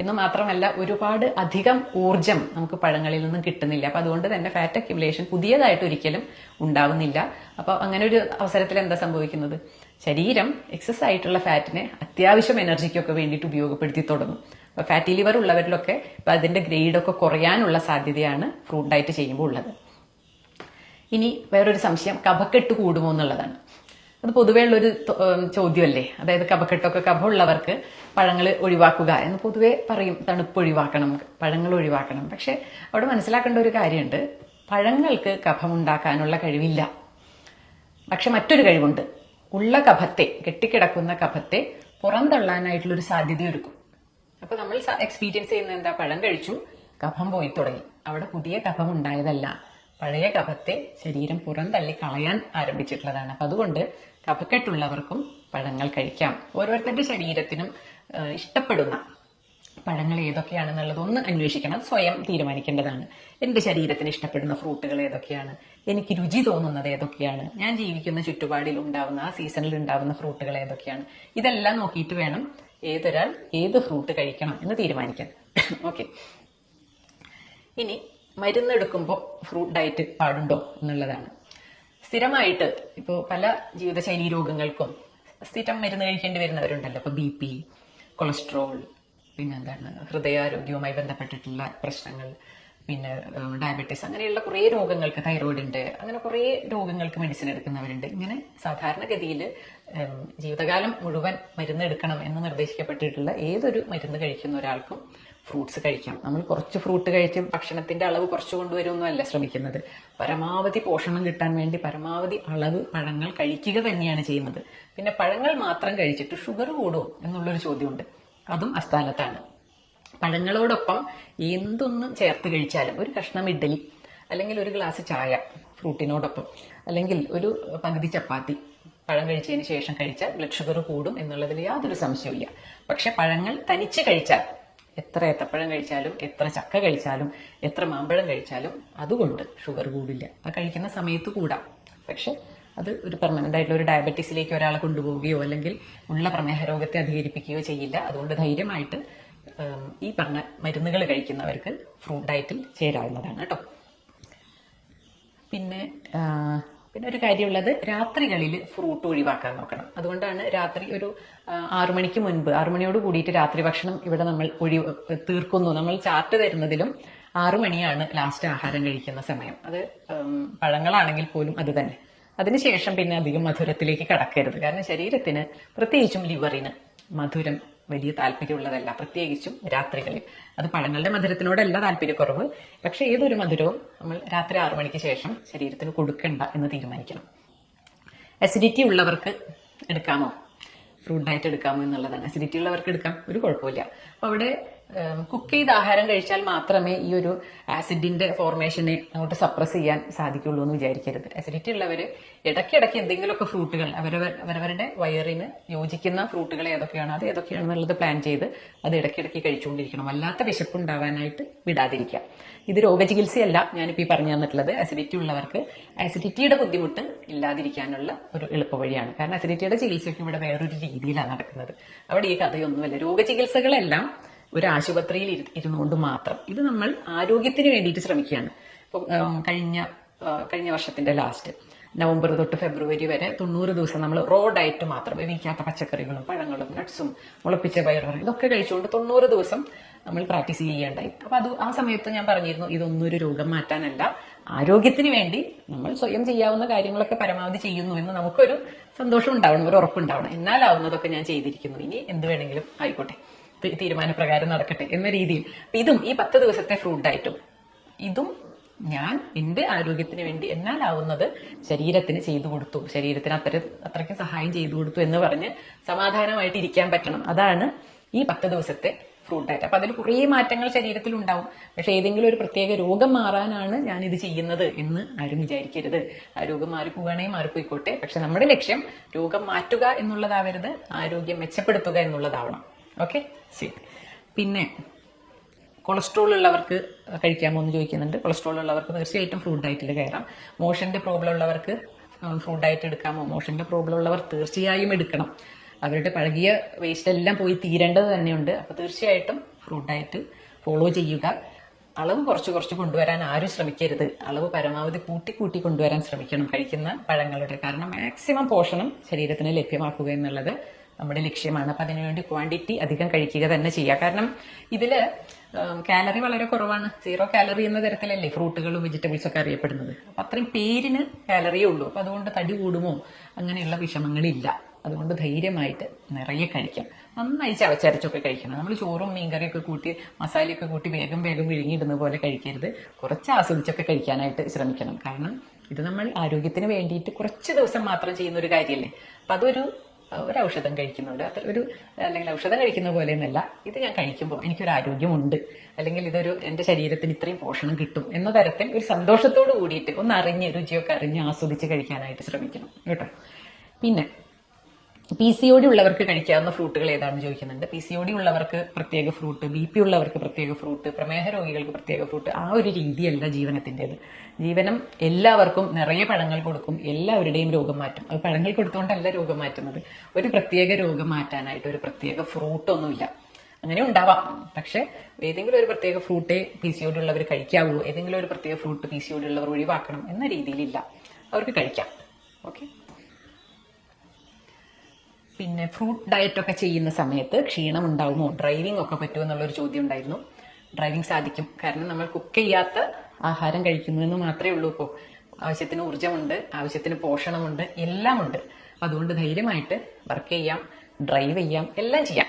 എന്ന് മാത്രമല്ല ഒരുപാട് അധികം ഊർജം നമുക്ക് പഴങ്ങളിൽ നിന്നും കിട്ടുന്നില്ല. അപ്പം അതുകൊണ്ട് തന്നെ ഫാറ്റ് അക്യുമുലേഷൻ പുതിയതായിട്ട് ഒരിക്കലും ഉണ്ടാവുന്നില്ല. അപ്പോൾ അങ്ങനെ ഒരു അവസരത്തിൽ എന്താ സംഭവിക്കുന്നത്? ശരീരം എക്സസ് ആയിട്ടുള്ള ഫാറ്റിനെ അത്യാവശ്യം എനർജിക്കൊക്കെ വേണ്ടിയിട്ട് ഉപയോഗപ്പെടുത്തി തുടങ്ങും. അപ്പോൾ ഫാറ്റി ലിവർ ഉള്ളവരിലൊക്കെ ഇപ്പം അതിന്റെ ഗ്രേഡൊക്കെ കുറയാനുള്ള സാധ്യതയാണ് ഫ്രൂട്ട് ഡയറ്റ് ചെയ്യുമ്പോൾ ഉള്ളത്. ഇനി വേറൊരു സംശയം കഫക്കെട്ട് കൂടുമോ എന്നുള്ളതാണ്. അത് പൊതുവേ ഉള്ളൊരു ചോദ്യമല്ലേ? അതായത് കഫക്കെട്ടൊക്കെ കഫമുള്ളവർക്ക് പഴങ്ങൾ ഒഴിവാക്കുക എന്ന് പൊതുവേ പറയും. തണുപ്പ് ഒഴിവാക്കണം പഴങ്ങൾ ഒഴിവാക്കണം. പക്ഷെ അവിടെ മനസ്സിലാക്കേണ്ട ഒരു കാര്യമുണ്ട്. പഴങ്ങൾക്ക് കഫമുണ്ടാക്കാനുള്ള കഴിവില്ല. പക്ഷെ മറ്റൊരു കഴിവുണ്ട്. ഉള്ള കഫത്തെ കെട്ടിക്കിടക്കുന്ന കഫത്തെ പുറന്തള്ളാനായിട്ടുള്ളൊരു സാധ്യത ഒരുക്കും അപ്പൊ നമ്മൾ എക്സ്പീരിയൻസ് ചെയ്യുന്ന എന്താ? പഴം കഴിച്ചു കഫം പോയി തുടങ്ങി. അവിടെ പുതിയ കഫം ഉണ്ടായതല്ല പഴയ കഫത്തെ ശരീരം പുറന്തള്ളി കളയാൻ ആരംഭിച്ചിട്ടുള്ളതാണ്. അപ്പൊ അതുകൊണ്ട് കഫക്കെട്ടുള്ളവർക്കും പഴങ്ങൾ കഴിക്കാം. ഓരോരുത്തരുടെ ശരീരത്തിനും ഇഷ്ടപ്പെടുന്ന പഴങ്ങൾ ഏതൊക്കെയാണെന്നുള്ളത് ഒന്ന് അന്വേഷിക്കണം. സ്വയം തീരുമാനിക്കേണ്ടതാണ്. എന്റെ ശരീരത്തിന് ഇഷ്ടപ്പെടുന്ന ഫ്രൂട്ടുകൾ ഏതൊക്കെയാണ്? എനിക്ക് രുചി തോന്നുന്നത് ഏതൊക്കെയാണ്? ഞാൻ ജീവിക്കുന്ന ചുറ്റുപാടിൽ ഉണ്ടാവുന്ന ആ സീസണിൽ ഉണ്ടാവുന്ന ഫ്രൂട്ടുകൾ ഏതൊക്കെയാണ്? ഇതെല്ലാം നോക്കിയിട്ട് വേണം ഏതൊരാൾ ഏത് ഫ്രൂട്ട് കഴിക്കണം എന്ന് തീരുമാനിക്കാൻ. ഓക്കെ. ഇനി മരുന്നെടുക്കുമ്പോൾ ഫ്രൂട്ട് ഡയറ്റ് പാടുണ്ടോ എന്നുള്ളതാണ്. സ്ഥിരമായിട്ട് ഇപ്പോൾ പല ജീവിതശൈലി രോഗങ്ങൾക്കും സ്ഥിരം മരുന്ന് കഴിക്കേണ്ടി വരുന്നവരുണ്ടല്ലോ. ഇപ്പോൾ ബി പി കൊളസ്ട്രോൾ പിന്നെ എന്താണ് ഹൃദയാരോഗ്യവുമായി ബന്ധപ്പെട്ടിട്ടുള്ള പ്രശ്നങ്ങൾ പിന്നെ ഡയബറ്റീസ് അങ്ങനെയുള്ള കുറേ രോഗങ്ങൾക്ക് തൈറോയിഡിന്റെ അങ്ങനെ കുറേ രോഗങ്ങൾക്ക് മെഡിസിൻ എടുക്കുന്നവരുണ്ട്. ഇങ്ങനെ സാധാരണഗതിയിൽ ജീവിതകാലം മുഴുവൻ മരുന്ന് എടുക്കണം എന്ന് നിർദ്ദേശിക്കപ്പെട്ടിട്ടുള്ള ഏതൊരു മരുന്ന് കഴിക്കുന്ന ഒരാൾക്കും ഫ്രൂട്ട്സ് കഴിക്കാം. നമ്മൾ കുറച്ച് ഫ്രൂട്ട് കഴിച്ച് ഭക്ഷണത്തിന്റെ അളവ് കുറച്ച് കൊണ്ടുവരുമെന്നല്ല ശ്രമിക്കുന്നത്. പരമാവധി പോഷണം കിട്ടാൻ വേണ്ടി പരമാവധി അളവ് പഴങ്ങൾ കഴിക്കുക തന്നെയാണ് ചെയ്യുന്നത്. പിന്നെ പഴങ്ങൾ മാത്രം കഴിച്ചിട്ട് ഷുഗർ കൂടുമോ എന്നുള്ളൊരു ചോദ്യമുണ്ട്. അതും അസ്ഥാനത്താണ്. പഴങ്ങളോടൊപ്പം എന്തൊന്നും ചേർത്ത് കഴിച്ചാലും ഒരു കഷ്ണം ഇഡ്ഡലി അല്ലെങ്കിൽ ഒരു ഗ്ലാസ് ചായ ഫ്രൂട്ടിനോടൊപ്പം അല്ലെങ്കിൽ ഒരു പകുതി ചപ്പാത്തി പഴം കഴിച്ചതിന് ശേഷം കഴിച്ചാൽ ബ്ലഡ് ഷുഗർ കൂടും എന്നുള്ളതിൽ യാതൊരു സംശയവുമില്ല. പക്ഷെ പഴങ്ങൾ തനിച്ച് കഴിച്ചാൽ എത്ര ഏത്തപ്പഴം കഴിച്ചാലും എത്ര ചക്ക കഴിച്ചാലും എത്ര മാമ്പഴം കഴിച്ചാലും അതുകൊണ്ട് ഷുഗർ കൂടില്ല. അത് കഴിക്കുന്ന സമയത്ത് കൂടാം. പക്ഷെ അത് ഒരു പെർമനന്റ് ആയിട്ടുള്ള ഒരു ഡയബറ്റീസിലേക്ക് ഒരാളെ കൊണ്ടുപോവുകയോ അല്ലെങ്കിൽ ഉള്ള പ്രമേഹ രോഗത്തെ അധികരിപ്പിക്കുകയോ ചെയ്യില്ല. അതുകൊണ്ട് ധൈര്യമായിട്ട് ഈ പറഞ്ഞ മരുന്നുകൾ കഴിക്കുന്നവർക്ക് ഫ്രൂട്ട് ഡയറ്റിൽ ചേരാവുന്നതാണ് കേട്ടോ പിന്നെ പിന്നെ ഒരു കാര്യമുള്ളത് രാത്രികളിൽ ഫ്രൂട്ട് ഒഴിവാക്കാൻ നോക്കണം. അതുകൊണ്ടാണ് രാത്രി ഒരു ആറു മണിക്ക് മുൻപ് ആറു മണിയോട് കൂടിയിട്ട് രാത്രി ഭക്ഷണം ഇവിടെ നമ്മൾ ഒഴി തീർക്കുന്നു. നമ്മൾ ചാർട്ട് തരുന്നതിലും ആറു മണിയാണ് ലാസ്റ്റ് ആഹാരം കഴിക്കുന്ന സമയം. അത് പഴങ്ങളാണെങ്കിൽ പോലും അത് തന്നെ. അതിനുശേഷം പിന്നെ അധികം മധുരത്തിലേക്ക് കടക്കരുത്. കാരണം ശരീരത്തിന് പ്രത്യേകിച്ചും ലിവറിന് മധുരം വലിയ താല്പര്യമുള്ളതല്ല. പ്രത്യേകിച്ചും രാത്രികളിൽ. അത് പഴങ്ങളുടെ മധുരത്തിനോടല്ല താല്പര്യക്കുറവ്. പക്ഷെ ഏതൊരു മധുരവും നമ്മൾ രാത്രി ആറു മണിക്ക് ശേഷം ശരീരത്തിന് കൊടുക്കണ്ട എന്ന് തീരുമാനിക്കണം. അസിഡിറ്റി ഉള്ളവർക്ക് എടുക്കാമോ? ഫ്രൂട്ട് ഡയറ്റ് എടുക്കാമോ എന്നുള്ളതാണ്. അസിഡിറ്റി ഉള്ളവർക്ക് എടുക്കാം. ഒരു കുഴപ്പമില്ല അപ്പോൾ അവിടെ കുക്ക് ചെയ്ത ആഹാരം കഴിച്ചാൽ മാത്രമേ ഈ ഒരു ആസിഡിന്റെ ഫോർമേഷനെ അങ്ങോട്ട് സപ്രസ് ചെയ്യാൻ സാധിക്കുള്ളൂ എന്ന് വിചാരിക്കരുത്. ആസിഡിറ്റി ഉള്ളവർ ഇടയ്ക്കിടയ്ക്ക് എന്തെങ്കിലുമൊക്കെ ഫ്രൂട്ടുകൾ അവരവർ അവരവരുടെ വയറിന് യോജിക്കുന്ന ഫ്രൂട്ടുകൾ ഏതൊക്കെയാണ് അത് ഏതൊക്കെയാണെന്നുള്ളത് പ്ലാൻ ചെയ്ത് അത് ഇടയ്ക്കിടയ്ക്ക് കഴിച്ചുകൊണ്ടിരിക്കണം. വല്ലാത്ത വിശപ്പ് ഉണ്ടാവാനായിട്ട് വിടാതിരിക്കുക ഇത് രോഗചികിത്സയല്ല ഞാനിപ്പോൾ ഈ പറഞ്ഞു തന്നിട്ടുള്ളത്. അസിഡിറ്റി ഉള്ളവർക്ക് അസിഡിറ്റിയുടെ ബുദ്ധിമുട്ട് ഇല്ലാതിരിക്കാനുള്ള ഒരു എളുപ്പവഴിയാണ് കാരണം അസിഡിറ്റിയുടെ ചികിത്സയ്ക്ക് ഇവിടെ വേറൊരു രീതിയിലാണ് നടക്കുന്നത്. അവിടെ ഈ കഥയൊന്നുമല്ല. രോഗചികിത്സകളെല്ലാം ഒരു ആശുപത്രിയിൽ ഇരുന്നുകൊണ്ട് മാത്രം. ഇത് നമ്മൾ ആരോഗ്യത്തിന് വേണ്ടിയിട്ട് ശ്രമിക്കുകയാണ്. ഇപ്പം കഴിഞ്ഞ കഴിഞ്ഞ വർഷത്തിന്റെ ലാസ്റ്റ്. നവംബർ തൊട്ട് ഫെബ്രുവരി വരെ തൊണ്ണൂറ് ദിവസം നമ്മൾ റോ ഡയറ്റ് മാത്രം. വേവിക്കാത്ത പച്ചക്കറികളും പഴങ്ങളും നട്ട്സും മുളപ്പിച്ച പയറും ഇതൊക്കെ കഴിച്ചുകൊണ്ട് തൊണ്ണൂറ് ദിവസം നമ്മൾ പ്രാക്ടീസ് ചെയ്യേണ്ടായി അപ്പൊ അത് ആ സമയത്ത് ഞാൻ പറഞ്ഞിരുന്നു ഇതൊന്നും ഒരു രോഗം മാറ്റാനല്ല. ആരോഗ്യത്തിന് വേണ്ടി നമ്മൾ സ്വയം ചെയ്യാവുന്ന കാര്യങ്ങളൊക്കെ പരമാവധി ചെയ്യുന്നു എന്ന് നമുക്കൊരു സന്തോഷം ഉണ്ടാവണം ഒരു ഉറപ്പുണ്ടാവണം എന്നാലാവുന്നതൊക്കെ ഞാൻ ചെയ്തിരിക്കുന്നു. ഇനി എന്ത് വേണമെങ്കിലും ആയിക്കോട്ടെ. തീരുമാനപ്രകാരം നടക്കട്ടെ എന്ന രീതിയിൽ. ഇതും ഈ പത്ത് ദിവസത്തെ ഫ്രൂട്ട് ഡയറ്റും ഇതും ഞാൻ എന്റെ ആരോഗ്യത്തിന് വേണ്ടി എന്നാലാവുന്നത് ശരീരത്തിന് ചെയ്തു കൊടുത്തു. ശരീരത്തിന് അത്ര അത്രയ്ക്ക് സഹായം ചെയ്തു കൊടുത്തു എന്ന് പറഞ്ഞ് സമാധാനമായിട്ട് ഇരിക്കാൻ പറ്റണം. അതാണ് ഈ പത്ത് ദിവസത്തെ ഫ്രൂട്ട് ഡയറ്റ് അപ്പൊ അതിൽ കുറേ മാറ്റങ്ങൾ ശരീരത്തിൽ ഉണ്ടാവും. പക്ഷേ ഏതെങ്കിലും ഒരു പ്രത്യേക രോഗം മാറാനാണ് ഞാൻ ഇത് ചെയ്യുന്നത് എന്ന് ആരും വിചാരിക്കരുത്. ആ രോഗം മാറിപ്പോവുകയാണെങ്കിൽ മാറിപ്പോയിക്കോട്ടെ പക്ഷെ നമ്മുടെ ലക്ഷ്യം രോഗം മാറ്റുക എന്നുള്ളതാവരുത്. ആരോഗ്യം മെച്ചപ്പെടുത്തുക എന്നുള്ളതാവണം. ഓക്കെ? ശരി. പിന്നെ കൊളസ്ട്രോൾ ഉള്ളവർക്ക് കഴിക്കാമോ എന്ന് ചോദിക്കുന്നുണ്ട്. കൊളസ്ട്രോൾ ഉള്ളവർക്ക് തീർച്ചയായിട്ടും ഫ്രൂട്ട് ഡയറ്റിൽ കയറാം. മോഷന്റെ പ്രോബ്ലം ഉള്ളവർക്ക് ഫ്രൂട്ട് ഡയറ്റ് എടുക്കാമോ? മോഷന്റെ പ്രോബ്ലം ഉള്ളവർ തീർച്ചയായും എടുക്കണം. അവരുടെ പഴകിയ വേസ്റ്റ് എല്ലാം പോയി തീരേണ്ടത് തന്നെയുണ്ട്. അപ്പോൾ തീർച്ചയായിട്ടും ഫ്രൂട്ട് ഡയറ്റ് ഫോളോ ചെയ്യുക. അളവ് കുറച്ച് കുറച്ച് കൊണ്ടുവരാൻ ആരും ശ്രമിക്കരുത്. അളവ് പരമാവധി കൂട്ടി കൂട്ടി കൊണ്ടുവരാൻ ശ്രമിക്കണം കഴിക്കുന്ന പഴങ്ങളുടെ. കാരണം മാക്സിമം പോഷണം ശരീരത്തിന് ലഭ്യമാക്കുക എന്നുള്ളത് നമ്മുടെ ലക്ഷ്യമാണ്. അപ്പൊ അതിനുവേണ്ടി ക്വാണ്ടിറ്റി അധികം കഴിക്കുക തന്നെ ചെയ്യുക. കാരണം ഇതിൽ കാലറി വളരെ കുറവാണ്. സീറോ കാലറി എന്ന തരത്തിലല്ലേ ഫ്രൂട്ടുകളും വെജിറ്റബിൾസ് ഒക്കെ അറിയപ്പെടുന്നത്. അപ്പൊ അത്രയും പേരിന് കാലറിയേ ഉള്ളൂ. അപ്പൊ അതുകൊണ്ട് തടി കൂടുമോ അങ്ങനെയുള്ള വിഷമങ്ങളില്ല. അതുകൊണ്ട് ധൈര്യമായിട്ട് നിറയെ കഴിക്കാം. നന്നായി ചവച്ചരച്ചൊക്കെ കഴിക്കണം. നമ്മൾ ചോറും മീൻകറിയൊക്കെ കൂട്ടി മസാലയൊക്കെ കൂട്ടി വേഗം വേഗം വിഴുങ്ങിയിടുന്ന പോലെ കഴിക്കരുത്. കുറച്ച് ആസ്വദിച്ചൊക്കെ കഴിക്കാനായിട്ട് ശ്രമിക്കണം. കാരണം ഇത് നമ്മൾ ആരോഗ്യത്തിന് വേണ്ടിയിട്ട് കുറച്ച് ദിവസം മാത്രം ചെയ്യുന്ന ഒരു കാര്യമല്ലേ അപ്പൊ അതൊരു ഒരു ഔഷധം കഴിക്കുന്നത് അത്ര ഒരു അല്ലെങ്കിൽ ഔഷധം കഴിക്കുന്ന പോലെ എന്നല്ല ഇത് ഞാൻ കഴിക്കുമ്പോൾ എനിക്കൊരു ആരോഗ്യമുണ്ട്. അല്ലെങ്കിൽ ഇതൊരു എന്റെ ശരീരത്തിന് ഇത്രയും പോഷണം കിട്ടും എന്ന തരത്തിൽ ഒരു സന്തോഷത്തോട് കൂടിയിട്ട് ഒന്ന് അറിഞ്ഞ് രുചിയൊക്കെ അറിഞ്ഞ് ആസ്വദിച്ച് കഴിക്കാനായിട്ട് ശ്രമിക്കണം. കേട്ടോ? പിന്നെ പി സി ഒ ഡി ഉള്ളവർക്ക് കഴിക്കാവുന്ന ഫ്രൂട്ടുകൾ ഏതാണെന്ന് ചോദിക്കുന്നുണ്ട്. പി സി ഒ ഡി ഉള്ളവർക്ക് പ്രത്യേക ഫ്രൂട്ട് ബി പി ഉള്ളവർക്ക് പ്രത്യേക ഫ്രൂട്ട് പ്രമേഹ രോഗികൾക്ക് പ്രത്യേക ഫ്രൂട്ട് ആ ഒരു രീതിയല്ല ജീവനത്തിന്റെത്. ജീവനം എല്ലാവർക്കും നിറയെ പഴങ്ങൾ കൊടുക്കും എല്ലാവരുടെയും രോഗം മാറ്റും അത് പഴങ്ങൾ കൊടുത്തുകൊണ്ടല്ല രോഗം മാറ്റുന്നത് ഒരു പ്രത്യേക രോഗം മാറ്റാനായിട്ട് ഒരു പ്രത്യേക ഫ്രൂട്ടൊന്നുമില്ല. അങ്ങനെ ഉണ്ടാവാം. പക്ഷേ ഏതെങ്കിലും ഒരു പ്രത്യേക ഫ്രൂട്ടേ പി സി ഒ ഡി ഉള്ളവർ കഴിക്കാവൂ ഏതെങ്കിലും ഒരു പ്രത്യേക fruit P C O D ഉള്ളവർ ഒഴിവാക്കണം എന്ന രീതിയിലില്ല. അവർക്ക് കഴിക്കാം. ഓക്കെ? പിന്നെ ഫ്രൂട്ട് ഡയറ്റ് ഒക്കെ ചെയ്യുന്ന സമയത്ത് ക്ഷീണം ഉണ്ടാകുമോ ഡ്രൈവിംഗ് ഒക്കെ പറ്റുമോ എന്നുള്ളൊരു ചോദ്യം ഉണ്ടായിരുന്നു. ഡ്രൈവിംഗ് സാധിക്കും. കാരണം നമ്മൾ കുക്ക് ചെയ്യാത്ത ആഹാരം കഴിക്കുന്നു എന്ന് മാത്രമേ ഉള്ളൂ ഇപ്പോൾ ആവശ്യത്തിന് ഊർജമുണ്ട് ആവശ്യത്തിന് പോഷണമുണ്ട് എല്ലാമുണ്ട്. അതുകൊണ്ട് ധൈര്യമായിട്ട് വർക്ക് ചെയ്യാം ഡ്രൈവ് ചെയ്യാം എല്ലാം ചെയ്യാം.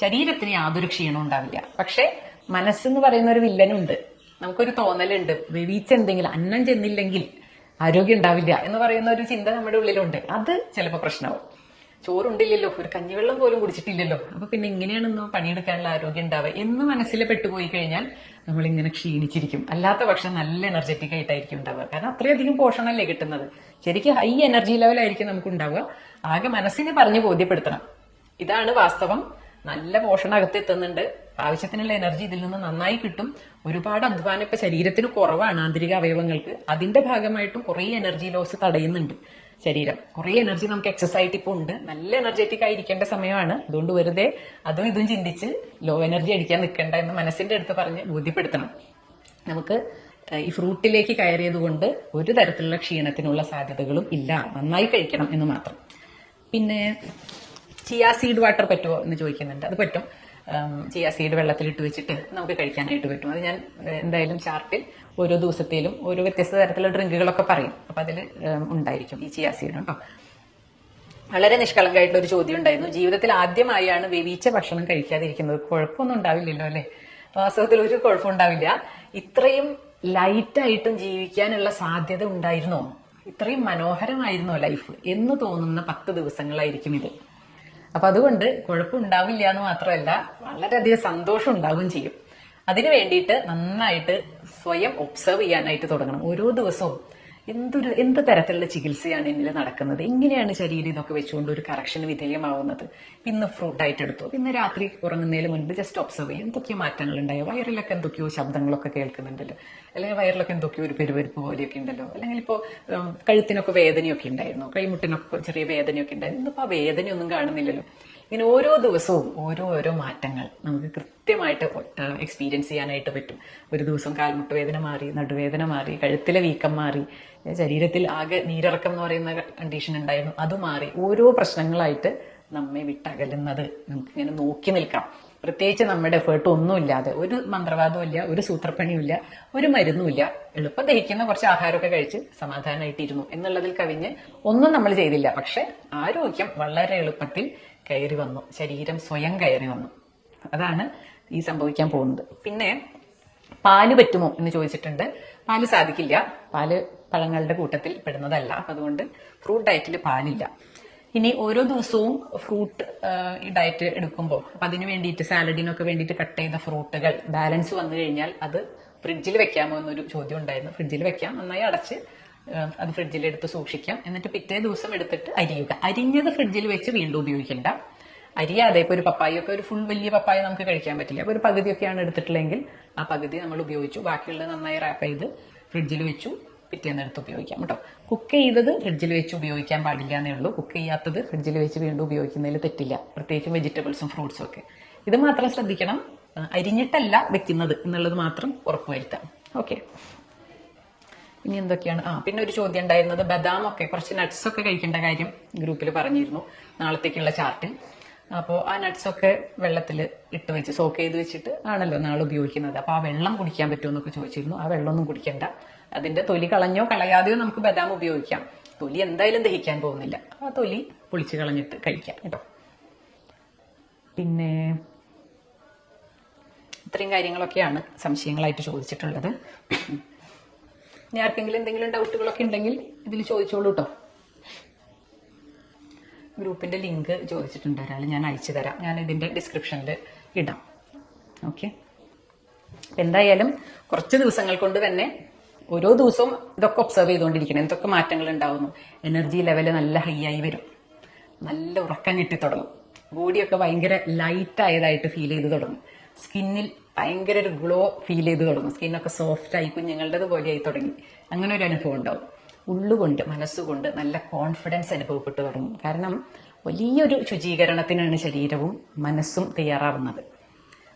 ശരീരത്തിന് യാതൊരു ക്ഷീണവും ഉണ്ടാവില്ല. പക്ഷേ മനസ്സെന്ന് പറയുന്ന ഒരു വില്ലനുണ്ട് നമുക്കൊരു തോന്നലുണ്ട്. വേവിച്ച എന്തെങ്കിലും അന്നം ചെന്നില്ലെങ്കിൽ ആരോഗ്യം ഉണ്ടാവില്ല എന്ന് പറയുന്ന ഒരു ചിന്ത നമ്മുടെ ഉള്ളിലുണ്ട്. അത് ചിലപ്പോൾ പ്രശ്നമാവും. ചോറുണ്ടില്ലല്ലോ ഒരു കഞ്ഞിവെള്ളം പോലും കുടിച്ചിട്ടില്ലല്ലോ. അപ്പൊ പിന്നെ ഇങ്ങനെയാണെന്നോ പണിയെടുക്കാനുള്ള ആരോഗ്യം ഉണ്ടാവുക എന്ന് മനസ്സിൽ പെട്ടുപോയി കഴിഞ്ഞാൽ നമ്മൾ ഇങ്ങനെ ക്ഷീണിച്ചിരിക്കും. അല്ലാത്ത പക്ഷം നല്ല എനർജറ്റിക് ആയിട്ടായിരിക്കും ഉണ്ടാവുക. കാരണം അത്രയധികം പോഷണമല്ലേ കിട്ടുന്നത്. ശരിക്കും ഹൈ എനർജി ലെവലായിരിക്കും നമുക്ക് ഉണ്ടാവുക. ആകെ മനസ്സിനെ പറഞ്ഞ് ബോധ്യപ്പെടുത്തണം. ഇതാണ് വാസ്തവം. നല്ല പോഷണം അകത്തെത്തുന്നുണ്ട് ആവശ്യത്തിനുള്ള എനർജി ഇതിൽ നിന്ന് നന്നായി കിട്ടും. ഒരുപാട് അധ്വാനം ഇപ്പൊ ശരീരത്തിന് കുറവാണ് ആന്തരിക അവയവങ്ങൾക്ക്. അതിന്റെ ഭാഗമായിട്ടും കുറേ എനർജി ലോസ് തടയുന്നുണ്ട്. ശരീരം. കുറേ എനർജി നമുക്ക് എക്സസ് ആയിട്ട് ഇപ്പോൾ ഉണ്ട്. നല്ല എനർജറ്റിക് ആയിരിക്കേണ്ട സമയമാണ്. അതുകൊണ്ട് വെറുതെ അതും ഇതും ചിന്തിച്ച് ലോ എനർജി അടിക്കാൻ നിൽക്കേണ്ട എന്ന് മനസ്സിന്റെ അടുത്ത് പറഞ്ഞ് ബോധ്യപ്പെടുത്തണം. നമുക്ക് ഈ ഫ്രൂട്ടിലേക്ക് കയറിയത് കൊണ്ട് ഒരു തരത്തിലുള്ള ക്ഷീണത്തിനുള്ള സാധ്യതകളും ഇല്ല. നന്നായി കഴിക്കണം എന്ന് മാത്രം. പിന്നെ ചിയാ സീഡ് വാട്ടർ പറ്റുമോ എന്ന് ചോദിക്കുന്നുണ്ട്. അത് പറ്റും. ചിയാ സീഡ് വെള്ളത്തിലിട്ട് വെച്ചിട്ട് നമുക്ക് കഴിക്കാനായിട്ട് പറ്റും. അത് ഞാൻ എന്തായാലും ചാർട്ടിൽ ഓരോ ദിവസത്തിലും ഓരോ വ്യത്യസ്ത തരത്തിലുള്ള ഡ്രിങ്കുകളൊക്കെ പറയും. അപ്പൊ അതിൽ ഉണ്ടായിരിക്കും ഈ ചിയാസീഡ്. കേട്ടോ വളരെ നിഷ്കളങ്കമായിട്ടുള്ള ഒരു ചോദ്യം ഉണ്ടായിരുന്നു. ജീവിതത്തിൽ ആദ്യമായാണ് വേവിച്ച ഭക്ഷണം കഴിക്കാതിരിക്കുന്നത്. കുഴപ്പമൊന്നും ഉണ്ടാവില്ലല്ലോ അല്ലെ? വാസ്തവത്തിൽ ഒരു കുഴപ്പം ഉണ്ടാവില്ല. ഇത്രയും ലൈറ്റായിട്ടും ജീവിക്കാനുള്ള സാധ്യത ഉണ്ടായിരുന്നോ? ഇത്രയും മനോഹരമായിരുന്നോ ലൈഫ്? എന്ന് തോന്നുന്ന പത്ത് ദിവസങ്ങളായിരിക്കും ഇത്. അപ്പൊ അതുകൊണ്ട് കുഴപ്പമുണ്ടാവില്ല എന്ന് മാത്രമല്ല വളരെയധികം സന്തോഷം ഉണ്ടാവുകയും ചെയ്യും. അതിനു വേണ്ടിയിട്ട് നന്നായിട്ട് സ്വയം ഒബ്സർവ് ചെയ്യാനായിട്ട് തുടങ്ങണം. ഓരോ ദിവസവും എന്തൊരു എന്ത് തരത്തിലുള്ള ചികിത്സയാണ് എന്നിൽ നടക്കുന്നത്? എങ്ങനെയാണ് ശരീരം ഇതൊക്കെ വെച്ചുകൊണ്ട് ഒരു കറക്ഷൻ വിധേയമാവുന്നത്. പിന്നെ ഫ്രൂട്ട് ആയിട്ട് എടുത്തു. പിന്നെ രാത്രി ഉറങ്ങുന്നതിന് മുൻപ് ജസ്റ്റ് ഒബ്സർവ് ചെയ്യും. എന്തൊക്കെയോ മാറ്റങ്ങൾ ഉണ്ടായോ വയറിലൊക്കെ എന്തൊക്കെയോ ശബ്ദങ്ങളൊക്കെ കേൾക്കുന്നുണ്ടല്ലോ. അല്ലെങ്കിൽ വയറിലൊക്കെ എന്തൊക്കെയോ ഒരു പെരുവരുപ്പ് പോലെയൊക്കെ ഉണ്ടല്ലോ. അല്ലെങ്കിൽ ഇപ്പോൾ കഴുത്തിനൊക്കെ വേദനയൊക്കെ ഉണ്ടായിരുന്നു. കൈമുട്ടിനൊക്കെ ചെറിയ വേദനയൊക്കെ ഉണ്ടായിരുന്നു. ഇന്നിപ്പോൾ ആ വേദനയൊന്നും കാണുന്നില്ലല്ലോ. ഇങ്ങനെ ഓരോ ദിവസവും ഓരോ ഓരോ മാറ്റങ്ങൾ നമുക്ക് കൃത്യമായിട്ട് എക്സ്പീരിയൻസ് ചെയ്യാനായിട്ട് പറ്റും. ഒരു ദിവസം കാൽമുട്ട് വേദന മാറി നടുവേദന മാറി കഴുത്തിലെ വീക്കം മാറി ശരീരത്തിൽ ആകെ നീരിറക്കം എന്ന് പറയുന്ന കണ്ടീഷൻ ഉണ്ടായിരുന്നു. അത് മാറി ഓരോ പ്രശ്നങ്ങളായിട്ട് നമ്മെ വിട്ടകലുന്നത് നമുക്ക് ഇങ്ങനെ നോക്കി നിൽക്കാം. പ്രത്യേകിച്ച് നമ്മുടെ എഫേർട്ട് ഒന്നുമില്ലാതെ ഒരു മന്ത്രവാദവും ഇല്ല ഒരു സൂത്രപ്പണിയും ഇല്ല ഒരു മരുന്നുമില്ല എളുപ്പം ദഹിക്കുന്ന കുറച്ച് ആഹാരമൊക്കെ കഴിച്ച് സമാധാനമായിട്ടിരുന്നു എന്നുള്ളതിൽ കവിഞ്ഞ് ഒന്നും നമ്മൾ ചെയ്തില്ല. പക്ഷെ ആരോഗ്യം വളരെ എളുപ്പത്തിൽ കയറി വന്നു. ശരീരം സ്വയം കയറി വന്നു. അതാണ് ഈ സംഭവിക്കാൻ പോകുന്നത്. പിന്നെ പാൽ പറ്റുമോ എന്ന് ചോദിച്ചിട്ടുണ്ട്. പാൽ സാധിക്കില്ല. പാൽ പഴങ്ങളുടെ കൂട്ടത്തിൽ പെടുന്നതല്ല. അതുകൊണ്ട് ഫ്രൂട്ട് ഡയറ്റിൽ പാലില്ല. ഇനി ഓരോ ദിവസവും ഫ്രൂട്ട് ഡയറ്റ് എടുക്കുമ്പോൾ അപ്പം അതിന് വേണ്ടിയിട്ട് സാലഡിനൊക്കെ വേണ്ടിയിട്ട് കട്ട് ചെയ്ത ഫ്രൂട്ടുകൾ ബാലൻസ് വന്നു കഴിഞ്ഞാൽ അത് ഫ്രിഡ്ജിൽ വെക്കാമോ എന്നൊരു ചോദ്യം ഉണ്ടായിരുന്നു. ഫ്രിഡ്ജിൽ വെക്കാം. നന്നായി അടച്ച് അത് ഫ്രിഡ്ജിൽ എടുത്ത് സൂക്ഷിക്കാം. എന്നിട്ട് പിറ്റേ ദിവസം എടുത്തിട്ട് അരിയുക. അരിഞ്ഞത് ഫ്രിഡ്ജിൽ വെച്ച് വീണ്ടും ഉപയോഗിക്കണ്ട. അരിയാതെ ഇപ്പോൾ ഒരു പപ്പായൊക്കെ ഒരു ഫുൾ വലിയ പപ്പായ നമുക്ക് കഴിക്കാൻ പറ്റില്ല. അപ്പോൾ ഒരു പകുതിയൊക്കെയാണ് എടുത്തിട്ടുള്ളെങ്കിൽ ആ പകുതി നമ്മൾ ഉപയോഗിച്ചു. ബാക്കിയുള്ളത് നന്നായി റാപ്പ് ചെയ്ത് ഫ്രിഡ്ജിൽ വെച്ചു. പിറ്റേന്ന് എടുത്ത് ഉപയോഗിക്കാം കേട്ടോ. കുക്ക് ചെയ്തത് ഫ്രിഡ്ജിൽ വെച്ച് ഉപയോഗിക്കാൻ പാടില്ല എന്നേ ഉള്ളൂ. കുക്ക് ചെയ്യാത്തത് ഫ്രിഡ്ജിൽ വെച്ച് വീണ്ടും ഉപയോഗിക്കുന്നതിൽ തെറ്റില്ല. പ്രത്യേകിച്ചും വെജിറ്റബിൾസും ഫ്രൂട്ട്സും ഒക്കെ. ഇത് മാത്രം ശ്രദ്ധിക്കണം. അരിഞ്ഞിട്ടല്ല വെക്കുന്നത് എന്നുള്ളത് മാത്രം ഉറപ്പുവരുത്താം ഓക്കെ ഇനി എന്തൊക്കെയാണ്? ആ പിന്നെ ഒരു ചോദ്യം ഉണ്ടായിരുന്നത് ബദാം ഒക്കെ കുറച്ച് നട്ട്സ് ഒക്കെ കഴിക്കേണ്ട കാര്യം ഗ്രൂപ്പിൽ പറഞ്ഞിരുന്നു നാളത്തേക്കുള്ള ചാർട്ട് അപ്പോൾ ആ നട്ട്സ് ഒക്കെ വെള്ളത്തിൽ ഇട്ട് വെച്ച് സോക്ക് ചെയ്ത് വെച്ചിട്ട് ആണല്ലോ നാളെ ഉപയോഗിക്കുന്നത്. അപ്പോൾ ആ വെള്ളം കുടിക്കാൻ പറ്റുമോ എന്നൊക്കെ ചോദിച്ചിരുന്നു. ആ വെള്ളമൊന്നും കുടിക്കണ്ട. അതിന്റെ തൊലി കളഞ്ഞോ കളയാതെയോ നമുക്ക് ബദാം ഉപയോഗിക്കാം. തൊലി എന്തായാലും ദഹിക്കാൻ പോകുന്നില്ല. ആ തൊലി പൊളിച്ച് കളഞ്ഞിട്ട് കഴിക്കാം കേട്ടോ. പിന്നെ ഇത്രയും കാര്യങ്ങളൊക്കെയാണ് സംശയങ്ങളായിട്ട് ചോദിച്ചിട്ടുള്ളത്. ഇനി ആർക്കെങ്കിലും എന്തെങ്കിലും ഡൗട്ടുകളൊക്കെ ഉണ്ടെങ്കിൽ ഇതിൽ ചോദിച്ചോളൂ കേട്ടോ ഗ്രൂപ്പിന്റെ ലിങ്ക് ചോദിച്ചിട്ടുണ്ട് ഒരാൾ ഞാൻ അയച്ചു തരാം. ഞാൻ ഇതിന്റെ ഡിസ്ക്രിപ്ഷനിൽ ഇടാം. ഓക്കെ? എന്തായാലും കുറച്ച് ദിവസങ്ങൾ കൊണ്ട് തന്നെ ഓരോ ദിവസവും ഇതൊക്കെ ഒബ്സർവ് ചെയ്തുകൊണ്ടിരിക്കണം എന്തൊക്കെ മാറ്റങ്ങൾ ഉണ്ടാവുന്നു. എനർജി ലെവൽ നല്ല ഹൈ ആയി വരും. നല്ല ഉറക്കം കിട്ടി തുടങ്ങും. ബോഡിയൊക്കെ ഭയങ്കര ലൈറ്റ് ആയതായിട്ട് ഫീൽ ചെയ്ത് തുടങ്ങും. സ്കിന്നിൽ ഭയങ്കര ഒരു ഗ്ലോ ഫീൽ ചെയ്ത് തുടങ്ങും. സ്കിന്നൊക്കെ സോഫ്റ്റ് ആയി കുഞ്ഞുങ്ങളുടേത് ആയി തുടങ്ങി. അങ്ങനെ ഒരു അനുഭവം ഉണ്ടാവും. ഉള്ളുകൊണ്ട് മനസ്സുകൊണ്ട് നല്ല കോൺഫിഡൻസ് അനുഭവപ്പെട്ടു തുടങ്ങും. കാരണം വലിയൊരു ശുചീകരണത്തിനാണ് ശരീരവും മനസ്സും തയ്യാറാവുന്നത്.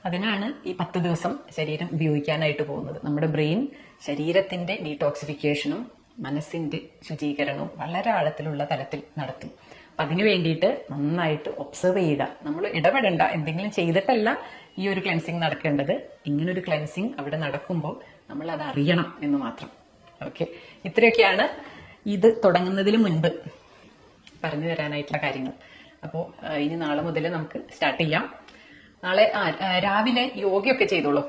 അതിനാണ് ഈ പത്ത് ദിവസം ശരീരം ഉപയോഗിക്കാനായിട്ട് പോകുന്നത്. നമ്മുടെ ബ്രെയിൻ ശരീരത്തിന്റെ ഡീടോക്സിഫിക്കേഷനും മനസ്സിന്റെ ശുചീകരണവും വളരെ ആഴത്തിലുള്ള തലത്തിൽ നടത്തും. അപ്പൊ അതിന് വേണ്ടിയിട്ട് നന്നായിട്ട് ഒബ്സർവ് ചെയ്യുക. നമ്മൾ ഇടപെടേണ്ട. എന്തെങ്കിലും ചെയ്തിട്ടല്ല ഈ ഒരു ക്ലെൻസിങ് നടക്കേണ്ടത്. ഇങ്ങനൊരു ക്ലെൻസിങ് അവിടെ നടക്കുമ്പോൾ നമ്മൾ അത് അറിയണം എന്ന് മാത്രം. ഓക്കെ ഇത്രയൊക്കെയാണ് ഇത് തുടങ്ങുന്നതിന് മുൻപ് പറഞ്ഞു തരാനായിട്ടുള്ള കാര്യങ്ങൾ. അപ്പോൾ ഇനി നാളെ മുതൽ നമുക്ക് സ്റ്റാർട്ട് ചെയ്യാം. നാളെ രാവിലെ യോഗയൊക്കെ ചെയ്തോളൂ.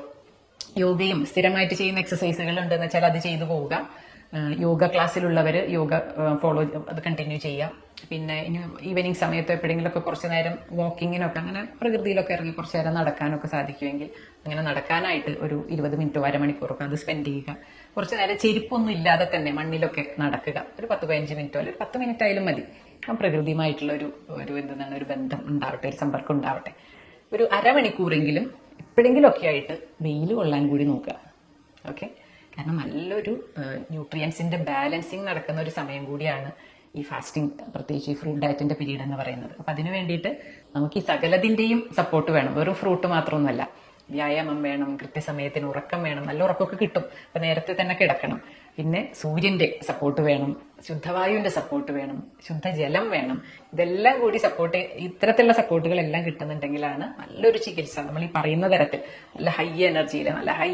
യോഗയും സ്ഥിരമായിട്ട് ചെയ്യുന്ന എക്സസൈസുകൾ ഉണ്ടെന്ന് വെച്ചാൽ അത് ചെയ്തു പോവുക. യോഗ ക്ലാസ്സിലുള്ളവർ യോഗ ഫോളോ അത് കണ്ടിന്യൂ ചെയ്യാം. പിന്നെ ഇനി ഈവനിങ് സമയത്ത് എപ്പോഴെങ്കിലുമൊക്കെ കുറച്ച് നേരം വാക്കിങ്ങിനൊക്കെ അങ്ങനെ പ്രകൃതിയിലൊക്കെ ഇറങ്ങി കുറച്ച് നേരം നടക്കാനൊക്കെ സാധിക്കുമെങ്കിൽ അങ്ങനെ നടക്കാനായിട്ട് ഒരു ഇരുപത് മിനിറ്റോ അരമണിക്കൂറൊക്കെ അത് സ്പെൻഡ് ചെയ്യുക. കുറച്ച് നേരം ചെരുപ്പൊന്നും ഇല്ലാതെ തന്നെ മണ്ണിലൊക്കെ നടക്കുക. ഒരു പത്ത് പതിനഞ്ച് മിനിറ്റോ അല്ലെങ്കിൽ പത്ത് മിനിറ്റ് ആയാലും മതി. പ്രകൃതിയുമായിട്ടുള്ള ഒരു ഒരു എന്താണ് ഒരു ബന്ധം ഉണ്ടാവട്ടെ ഒരു സമ്പർക്കം ഉണ്ടാവട്ടെ. ഒരു അരമണിക്കൂറെങ്കിലും എപ്പോഴെങ്കിലും ഒക്കെ ആയിട്ട് വെയിൽ കൊള്ളാൻ കൂടി നോക്കുക. ഓക്കെ കാരണം നല്ലൊരു ന്യൂട്രിയൻസിന്റെ ബാലൻസിങ് നടക്കുന്ന ഒരു സമയം കൂടിയാണ് ഈ ഫാസ്റ്റിംഗ് പ്രത്യേകിച്ച് ഈ ഫ്രൂട്ട് ഡയറ്റിന്റെ പീരീഡ് എന്ന് പറയുന്നത്. അപ്പൊ അതിനു വേണ്ടിയിട്ട് നമുക്ക് ഈ സകലതിന്റെയും സപ്പോർട്ട് വേണം. വെറും ഫ്രൂട്ട് മാത്രമൊന്നുമല്ല. വ്യായാമം വേണം കൃത്യസമയത്തിന് ഉറക്കം വേണം നല്ല ഉറക്കമൊക്കെ കിട്ടും. അപ്പൊ നേരത്തെ തന്നെ കിടക്കണം. പിന്നെ സൂര്യന്റെ സപ്പോർട്ട് വേണം ശുദ്ധവായുവിന്റെ സപ്പോർട്ട് വേണം ശുദ്ധജലം വേണം. ഇതെല്ലാം കൂടി സപ്പോർട്ട് ഇത്തരത്തിലുള്ള സപ്പോർട്ടുകളെല്ലാം കിട്ടുന്നുണ്ടെങ്കിലാണ് നല്ലൊരു ചികിത്സ. നമ്മൾ ഈ പറയുന്ന തരത്തിൽ നല്ല ഹൈ എനർജിയിൽ നല്ല ഹൈ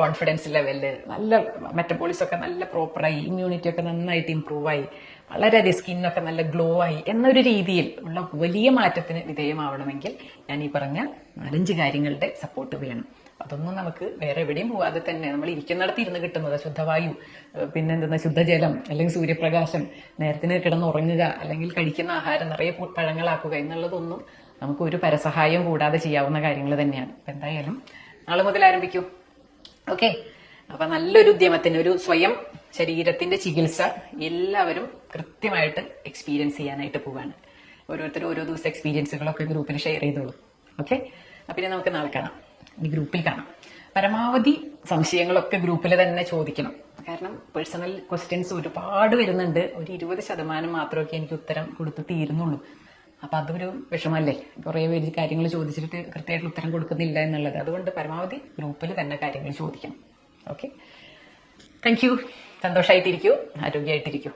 കോൺഫിഡൻസ് ലെവലിൽ നല്ല മെറ്റബോളിസം ഒക്കെ നല്ല പ്രോപ്പറായി ഇമ്മ്യൂണിറ്റി ഒക്കെ നന്നായിട്ട് ഇമ്പ്രൂവ് ആയി വളരെയധികം സ്കിന്നൊക്കെ നല്ല ഗ്ലോ ആയി എന്നൊരു രീതിയിൽ ഉള്ള വലിയ മാറ്റത്തിന് വിധേയമാവണമെങ്കിൽ ഞാൻ ഈ പറഞ്ഞ നാലഞ്ച് കാര്യങ്ങളുടെ സപ്പോർട്ട് വേണം. അതൊന്നും നമുക്ക് വേറെ എവിടെയും പോവാതെ തന്നെ നമ്മൾ ഇരിക്കുന്നിടത്ത് ഇരുന്ന് കിട്ടുന്നത് ശുദ്ധവായു പിന്നെ ശുദ്ധജലം അല്ലെങ്കിൽ സൂര്യപ്രകാശം നേരത്തിന് കിടന്ന് ഉറങ്ങുക അല്ലെങ്കിൽ കഴിക്കുന്ന ആഹാരം നിറയെ പഴങ്ങളാക്കുക എന്നുള്ളതൊന്നും നമുക്ക് ഒരു പരസഹായം കൂടാതെ ചെയ്യാവുന്ന കാര്യങ്ങൾ തന്നെയാണ്. അപ്പൊ എന്തായാലും നാളെ മുതൽ ആരംഭിക്കൂ. ഓക്കെ? അപ്പൊ നല്ലൊരു ഉദ്യമത്തിന് ഒരു സ്വയം ശരീരത്തിന്റെ ചികിത്സ എല്ലാവരും കൃത്യമായിട്ട് എക്സ്പീരിയൻസ് ചെയ്യാനായിട്ട് പോവാണ്. ഓരോരുത്തരും ഓരോ ദിവസം എക്സ്പീരിയൻസുകളൊക്കെ ഗ്രൂപ്പിൽ ഷെയർ ചെയ്തോളൂ. ഓക്കെ? അപ്പൊ ഇനി നമുക്ക് നാളെ കാണാം. ഇനി ഗ്രൂപ്പിൽ കാണാം. പരമാവധി സംശയങ്ങളൊക്കെ ഗ്രൂപ്പിൽ തന്നെ ചോദിക്കണം. കാരണം പേഴ്സണൽ ക്വസ്റ്റ്യൻസ് ഒരുപാട് വരുന്നുണ്ട്. ഒരു ഇരുപത് ശതമാനം മാത്രമൊക്കെ എനിക്ക് ഉത്തരം കൊടുത്തു തീരുന്നുള്ളൂ. അപ്പൊ അതൊരു വിഷമല്ലേ? കുറെ പേര് കാര്യങ്ങൾ ചോദിച്ചിട്ട് കൃത്യമായിട്ട് ഉത്തരം കൊടുക്കുന്നില്ല എന്നുള്ളത്. അതുകൊണ്ട് പരമാവധി ഗ്രൂപ്പിൽ തന്നെ കാര്യങ്ങൾ ചോദിക്കണം. ഓക്കെ താങ്ക് യു സന്തോഷമായിട്ടിരിക്കൂ ആരോഗ്യമായിട്ടിരിക്കൂ.